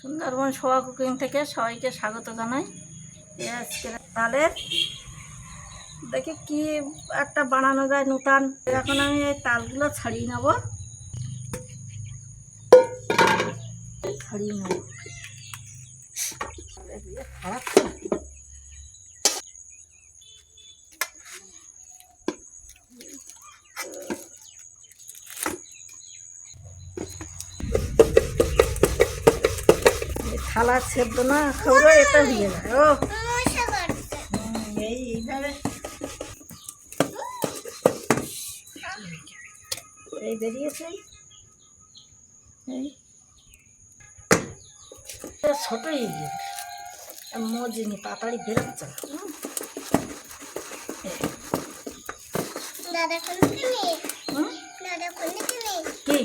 সুন্দরবন সোয়া cooking থেকে সবাইকে স্বাগত জানাই। আজকে তালের দেখে কি একটা বানানো যায় নূতন। এখন আমি এই তালগুলো ছাড়িয়ে নেব। ছাড়িয়ে নেব। খারাপ থালা সেদ্ধ না খাব এটা দিয়ে যায় ও। এই এইভাবে। এই বেরিয়েছে এই। এটা ছোটই মজিনি তাড়াতাড়ি বেরোচ্ছে না হুম। দাদা কোন দাদা কোন কি?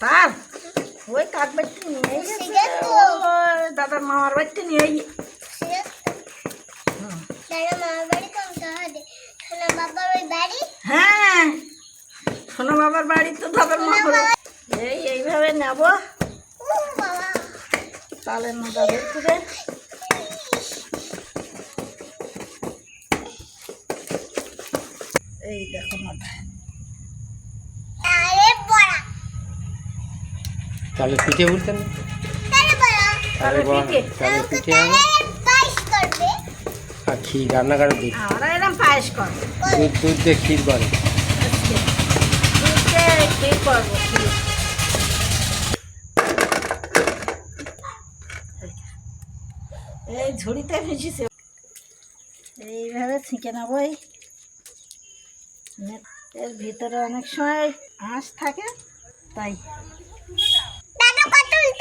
তার? ওই কাঠ বাড়িতে নিয়ে গেছে। দাদার মামার বাড়িতে নিয়ে গিয়ে। হ্যাঁ সোনা বাবার বাড়ি তো দাদার মামার। এই এইভাবে নেব। মোটা বের করে এই দেখো মোটা আরে বড়া তাহলে পিঠে উঠতেন না তাহলে পিঠে। হবে। আর ক্ষীর দুধ আমরা এরকম পায়েস করব। দুধ দুধ দিয়ে ক্ষীর করে। ক্ষীর করব এই ঝুড়িতে মিশিছে এইভাবে ছিঁকে নেব এর ভিতরে অনেক সময় আঁশ থাকে তাই।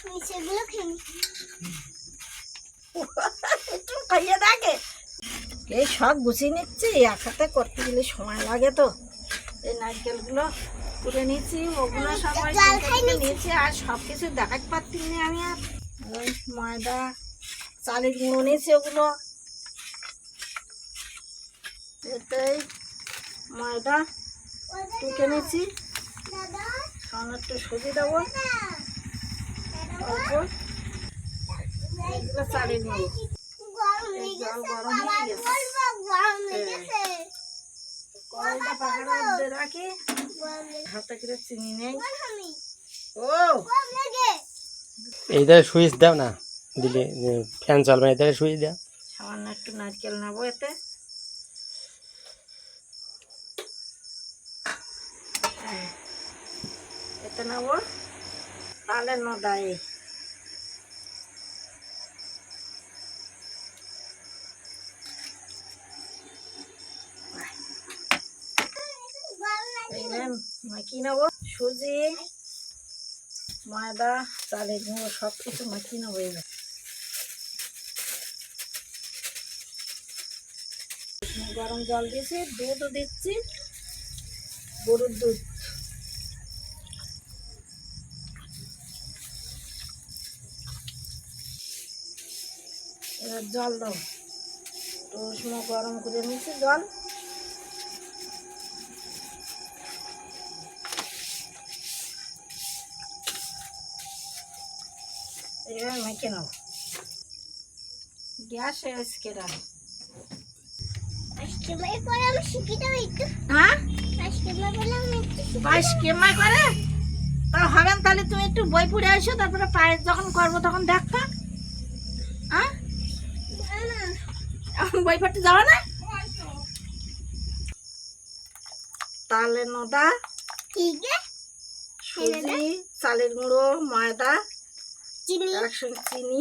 খেয়ে একটু খাইয়ে দেখে। এই সব গুছিয়ে নিচ্ছি এক হাতে করতে গেলে সময় লাগে তো। এই নারকেলগুলো তুলে নিচ্ছি ওগুলো সবাই নিয়েছি আর সব কিছু দেখাতে পারছি না আমি আর। ওই ময়দা চালের গুঁড়ো নিয়েছি ওগুলো। এটাই ময়দা টুকে নিয়েছি। সামনে একটু সুজি দেবো। রাখি হাতে চিনি নেই ও গরম এই ধারে সুইচ দাও না, দিলে ফ্যান চলবে না এই ধারে সুইচ দাও। সামান্য একটু নারকেল নেব এতে। এতে নেব। তাহলে নদাই। মাখিয়ে নেব? সুজি, ময়দা, চালের গুঁড়ো সব কিছু মাখিয়ে নেব এবার? গরম জল দিয়েছি, দুধও দিচ্ছি, গরুর দুধ। এবার জল দাও রসুন গরম করে নিয়েছি জল। শিখি পায়েস কেমন করে তা হবে না, তাহলে তুমি একটু বই পড়ে আসো তারপরে পায়েস যখন করব তখন দেখবা হ্যাঁ? এখন বই পড়তে যাবে না? তালে নদা? চালের গুঁড়ো ময়দা চিনি। একসঙ্গে চিনি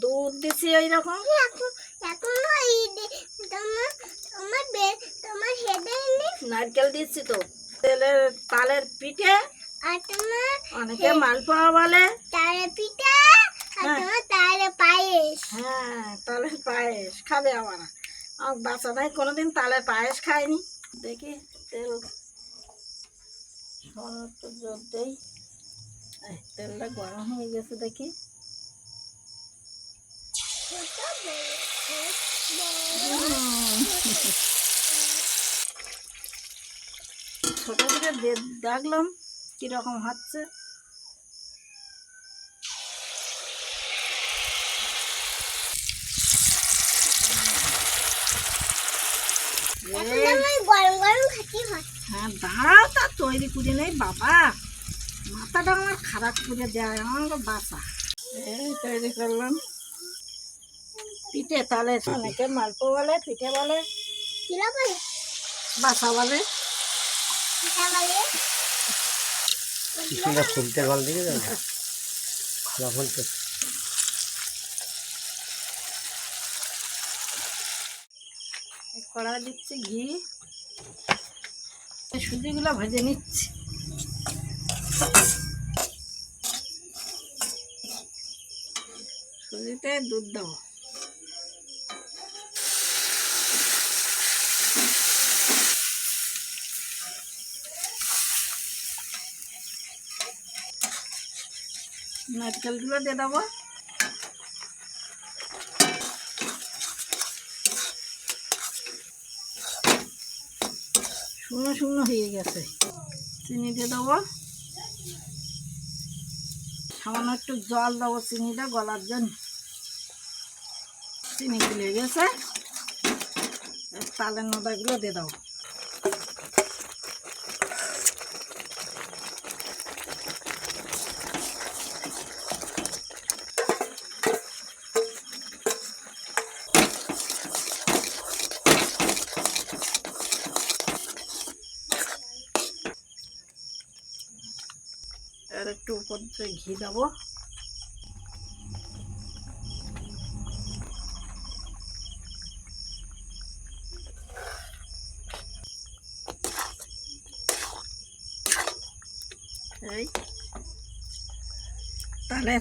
দুধ দিছি ওই রকম এখন এখন ওই দে- তোমার তোমার বে তোমার হেডে এনে নারকেল দিচ্ছি তো তেলের তালের পিঠে। অনেকে মালপোয়া বলে। তারে পিঠা হ্যাঁ। তারে পায়েস। হ্যাঁ তালের পায়েস খাবে আমার। আমার বাচ্চা নাই কোনোদিন তালের পায়েস খায়নি। দেখি তেল। একটু জোর দেই। এই, তেলটা গরম হয়ে গেছে দেখি। ছোট থেকে দেখলাম কীরকম হচ্ছে। হয় হ্যাঁ দাঁড়াও তা তৈরি করে নেই বাবা। মাথাটা আমার খারাপ করে দেয় আমার বাসা এই তৈরি করলাম। পিঠে তাহলে অনেকে মালপো বলে পিঠে বলে। বাসা বলে। ফুলতে গল দিকে যাবে? ফুলতে। কড়া দিচ্ছি ঘি। সুজিগুলো ভেজে নিচ্ছি। সুজিতে দুধ দেবো নারকেলগুলো দিয়ে দেবো শুকনো শুকনো হয়ে গেছে। চিনি দিয়ে দেবো সামান্য একটু জল দেবো চিনিটা গলার জন্য। চিনি গুলে গেছে। তালের নোদাগুলো দিয়ে দেবো একটু উপর দিয়ে ঘি দেবো। এই। তাহলে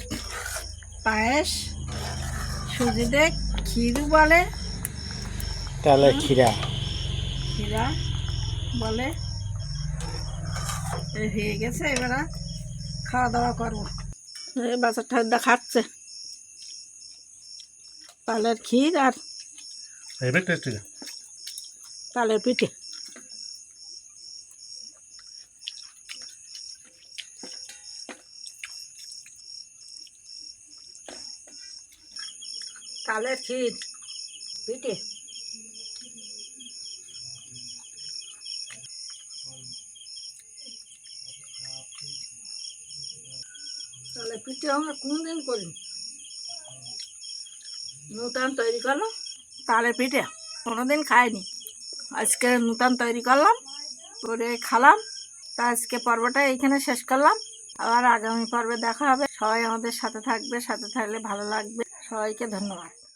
পায়েস সুজি দিয়ে ক্ষীর বলে। তাহলে ক্ষীরা। ক্ষীরা বলে। হয়ে গেছে এবারে। খাওয়া দাওয়া করব। এই বাচ্চা ঠাকুরদা খাচ্ছে তালের ক্ষীর আর তালের পিঠে। তালের ক্ষীর পিঠে। পিঠে আমরা কোনোদিন করিনি। নূতন তৈরি করলাম, তালের পিঠে। কোনোদিন খাইনি। আজকে নূতন তৈরি করলাম, করে খালাম। তা আজকে পর্বটা এইখানে শেষ করলাম। আবার আগামী পর্বে দেখা হবে। সবাই আমাদের সাথে থাকবে, সাথে থাকলে ভালো লাগবে। সবাইকে ধন্যবাদ।